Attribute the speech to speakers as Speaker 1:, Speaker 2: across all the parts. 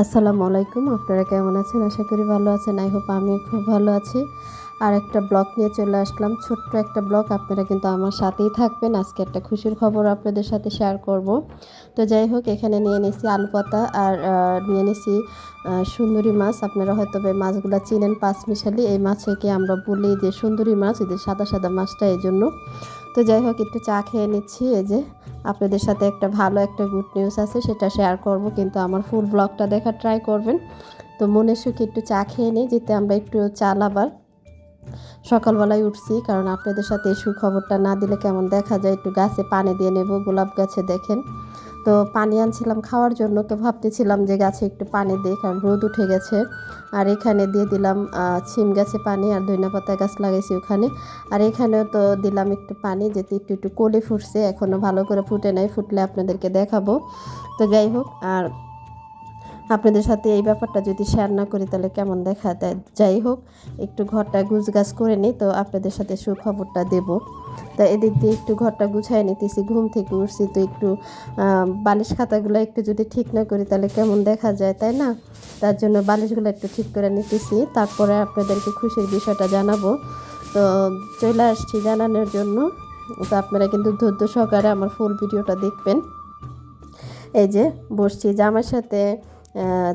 Speaker 1: আসসালামু আলাইকুম, আপনারা কেমন আছেন? আশা করি ভালো আছেন। আই হোপ আমি খুব ভালো আছি। আর একটা ব্লগ নিয়ে চলে আসলাম। ছোট্ট একটা ব্লগ, আপনারা কিন্তু আমার সাথেই থাকবেন। আজকে একটা খুশির খবর আপনাদের সাথে শেয়ার করব। তো যাই হোক, এখানে নিয়ে নিয়েছি আলু পাতা আর নিয়ে নিয়েছি সুন্দরী মাছ। আপনারা হয়তো এই মাছগুলো চিনেন পাঁচ মিশালি। এই মাছকে আমরা বলি যে সুন্দরী মাছ? এদের সাদা সাদা মাছটা এই জন্য তো যাই হোক, একটু চা খেয়ে নিচ্ছি। এই যে আপনাদের সাথে একটা ভালো একটা গুড নিউজ আছে, সেটা শেয়ার করব। কিন্তু আমার ফুল ব্লগটা দেখার ট্রাই করবেন। তো মনে সুখে একটু চা খেয়ে নিই, যেতে আমরা একটু চাল আবার সকালবেলায় উঠছি, কারণ আপনাদের সাথে এই সুখবরটা না দিলে কেমন দেখা যায়? একটু গাছে পানি দিয়ে নেব, গোলাপ গাছে দেখেন। তো পানি আনছিলাম খাওয়ার জন্য, তো ভাবতেছিলাম যে গাছে একটু পানি দিই, কারণ রোদ উঠে গেছে। আর এখানে দিয়ে দিলাম সিম গাছে পানি আর ধনিয়া পাতা গাছ লাগাইছি ওখানে। আর এখানেও তো দিলাম একটু পানি যেতে একটু একটু কলে ফুটছে এখনও ভালো করে ফুটে নাই, ফুটলে আপনাদেরকে দেখাবো। তো যাই হোক, আর আপনাদের সাথে এই ব্যাপারটা যদি শেয়ার না করি, তাহলে কেমন দেখা দেয়? যাই হোক, একটু ঘরটা গুছগাছ করে নিই, তো আপনাদের সাথে সুখবরটা দেব। তা এদিক দিয়ে একটু ঘরটা গুছাই নিতেছি, ঘুম থেকে উঠছি তো একটু বালিশ খাতাগুলো একটু যদি ঠিক না করি তাহলে কেমন দেখা যায়, তাই না? তার জন্য বালিশগুলো একটু ঠিক করে নিতেছি, তারপরে আপনাদেরকে খুশির বিষয়টা জানাব। তো চলে আসছি জানানোর জন্য। তো আপনারা কিন্তু ধৈর্য সহকারে আমার ফুল ভিডিওটা দেখবেন। এই যে, বসছি জামাইয়ের সাথে।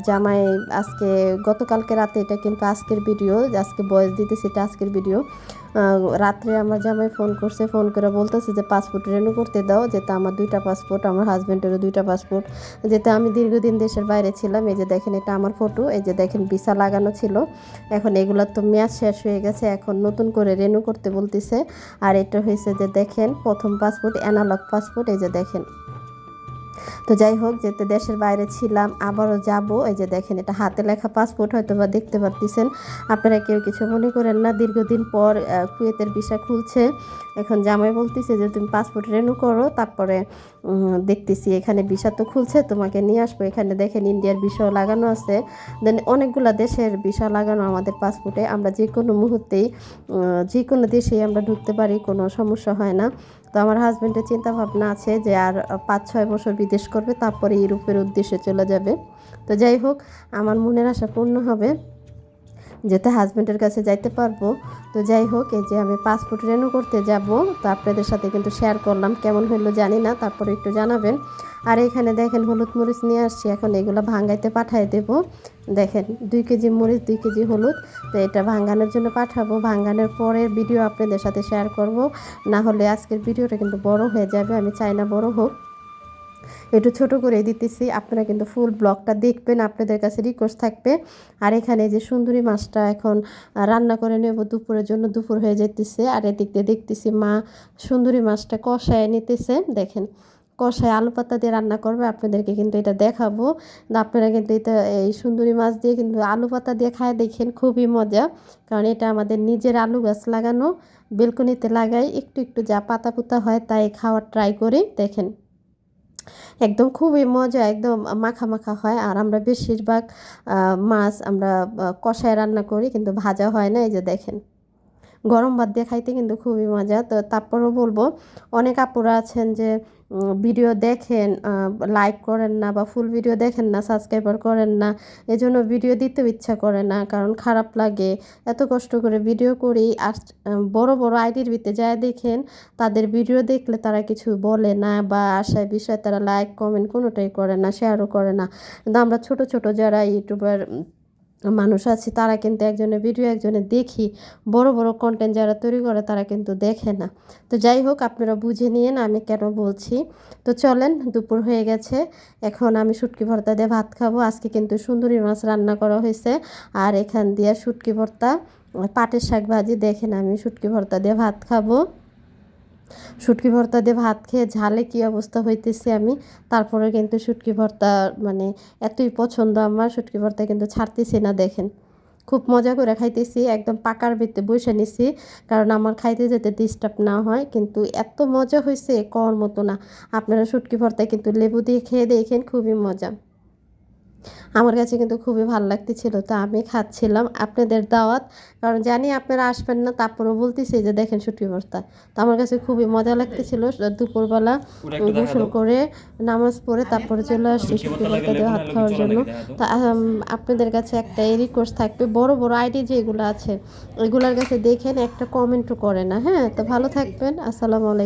Speaker 1: জামাই আজকে, গতকালকে রাতে এটা কিন্তু আজকের ভিডিও আজকে বয়স দিতেছি এটা আজকের ভিডিও রাত্রে আমার জামাই ফোন করছে ফোন করে বলতেছে যে পাসপোর্ট রেনু করতে দাও যেটা আমার দুইটা পাসপোর্ট আমার হাজব্যান্ডেরও দুইটা পাসপোর্ট যেটা আমি দীর্ঘদিন দেশের বাইরে ছিলাম, এই যে দেখেন এটা আমার ফটো এই যে দেখেন ভিসা লাগানো ছিল। এখন এগুলোর তো মেয়াদ শেষ হয়ে গেছে, এখন নতুন করে রেনু করতে বলতেছে। আর এটা হয়েছে যে দেখেন, প্রথম পাসপোর্ট অ্যানালগ পাসপোর্ট এই যে দেখেন। তো যাই হোক যেতে দেশের বাইরে ছিলাম, আবারও যাব। এই যে দেখেন, এটা হাতে লেখা পাসপোর্ট হয়তো বা দেখতে পারতেছেন। আপনারা কেউ কিছু মনে করেন না, দীর্ঘদিন পর কুয়েতের ভিসা খুলছে। এখন জামাই বলতেছে যে, তুমি পাসপোর্ট রেনু করো, তারপরে দেখতেছি এখানে ভিসা তো খুলছে, তোমাকে নিয়ে আসব। এখানে দেখেন ইন্ডিয়ার ভিসাও লাগানো আছে। দেন অনেকগুলো দেশের ভিসা লাগানো আমাদের পাসপোর্টে আমরা যে কোনো মুহূর্তেই যে কোনো দেশেই আমরা ঢুকতে পারি, কোনো সমস্যা হয় না। তো আমার হাজব্যান্ডের চিন্তা ভাবনা আছে যে, আর পাঁচ ছয় বছর বিদেশ করবে, তারপরে ইউরোপের উদ্দেশ্যে চলে যাবে। তো যাই হোক, আমার মনের আশা পূর্ণ হবে। যেতে হাজব্যান্ডের কাছে যাইতে পারব। তো যাই হোক এই যে আমি পাসপোর্ট রেনু করতে যাব, তো আপনাদের সাথে কিন্তু শেয়ার করলাম কেমন হলো জানি না, তারপরে একটু জানাবেন। আর এখানে দেখেন হলুদ মরিচ নিয়ে আসছি, এখন এগুলো ভাঙ্গাইতে পাঠাই দেব। দেখেন, দুই কেজি মরিচ, দুই কেজি হলুদ, তো এটা ভাঙ্গানোর জন্য পাঠাবো। ভাঙ্গানোর পরের ভিডিও আপনাদের সাথে শেয়ার করব। না হলে আজকের ভিডিওটা কিন্তু বড় হয়ে যাবে, আমি চাই না বড় হোক। একটু ছোট করে দিতেছি। আপনারা কিন্তু ফুল ব্লগটা দেখবেন, আপনাদের কাছে রিকোয়েস্ট থাকবে। আর এখানে যে সুন্দরী মাছটা এখন রান্না করে নেব দুপুরের জন্য, দুপুর হয়ে যেতেছে আর এদিক দিয়ে দেখতেছি মা সুন্দরী মাছটা কষায় নিতেছে। দেখেন, কষায় আলু পাতা দিয়ে রান্না করবে, আপনাদেরকে কিন্তু এটা দেখাবো। আপনারা কিন্তু এটা, এই সুন্দরী মাছ দিয়ে কিন্তু আলু পাতা দিয়ে খায় দেখেন, খুবই মজা। কারণ এটা আমাদের নিজের আলু গাছ লাগানো, বেলকনিতে লাগাই, একটু একটু যা পাতা পুতা হয় তাই খাওয়ার ট্রাই করি। দেখেন একদম খুবই মজা, একদম মাখা মাখা হয়। আর আমরা বেশিরভাগ মাছ আমরা কষায় রান্না করি, কিন্তু ভাজা হয় না, এই যে দেখেন। গরম ভাত দিয়ে খাইতে কিন্তু খুবই মজা। তো তারপরও বলব, অনেক আপুরা আছেন যে ভিডিও দেখেন লাইক করেন না বা ফুল ভিডিও দেখেন না সাবস্ক্রাইবার করেন না, এজন্য ভিডিও দিতেও ইচ্ছা করে না, কারণ খারাপ লাগে। এত কষ্ট করে ভিডিও করি, আর বড় বড় আইডির ভিতরে যায় দেখেন, তাদের ভিডিও দেখলে তারা কিছু বলে না বা আশায় বিষয়ে তারা লাইক কমেন্ট কোনোটাই করে না শেয়ারও করে না। কিন্তু আমরা ছোট ছোট যারা ইউটিউবার মানুষ আছে, তারা কিন্তু একজনের ভিডিও একজনে দেখি, বড় বড় কন্টেন্ট যারা তৈরি করে তারা কিন্তু দেখে না। তো যাই হোক, আপনারা বুঝে নিয়েন আমি কেন বলছি। তো চলেন, দুপুর হয়ে গেছে, এখন আমি শুটকি ভর্তা দিয়ে ভাত খাব। আজকে কিন্তু সুন্দরী মাছ রান্না করা হয়েছে, আর এখান দিয়ে শুটকি ভর্তা, পাটের শাক ভাজি, দেখেন আমি শুটকি ভর্তা দিয়ে ভাত খাব। শুটকি ভর্তা দিয়ে ভাত খেয়ে ঝালে কী অবস্থা হইতেছে আমি? তারপরে কিন্তু শুটকি ভর্তা মানে এতই পছন্দ আমার, শুটকি ভর্তা কিন্তু ছাড়তেছি না, দেখেন। খুব মজা করে খাইতেছি, একদম পাকার ভিতরে বসে নিছি, কারণ আমার খাইতে যেতে ডিস্টার্ব না হয়, কিন্তু এত মজা হয়েছে কর মতো না। আপনারা শুটকি ভর্তা কিন্তু লেবু দিয়ে খেয়ে দেখেন, খুবই মজা। আমার কাছে কিন্তু খুবই ভালো লাগতেছিল তো আমি খাচ্ছিলাম আপনাদের দাওয়াত। কারণ জানি আপনারা আসবেন না তারপরেও বলতেছি যে দেখেন ছুটি অবস্থা তো আমার কাছে খুবই মজা লাগতেছিল দুপুরবেলা গোসল করে নামাজ পড়ে তারপরে চলে আসছি ছুটি বর্তা দিয়ে ভাত খাওয়ার জন্য। তো আপনাদের কাছে একটা রিকোয়েস্ট থাকবে বড় বড় আইডি যেগুলো আছে ওইগুলোর কাছে দেখেন একটা কমেন্টও করে না হ্যাঁ? তো ভালো থাকবেন আসসালামু আলাইকুম।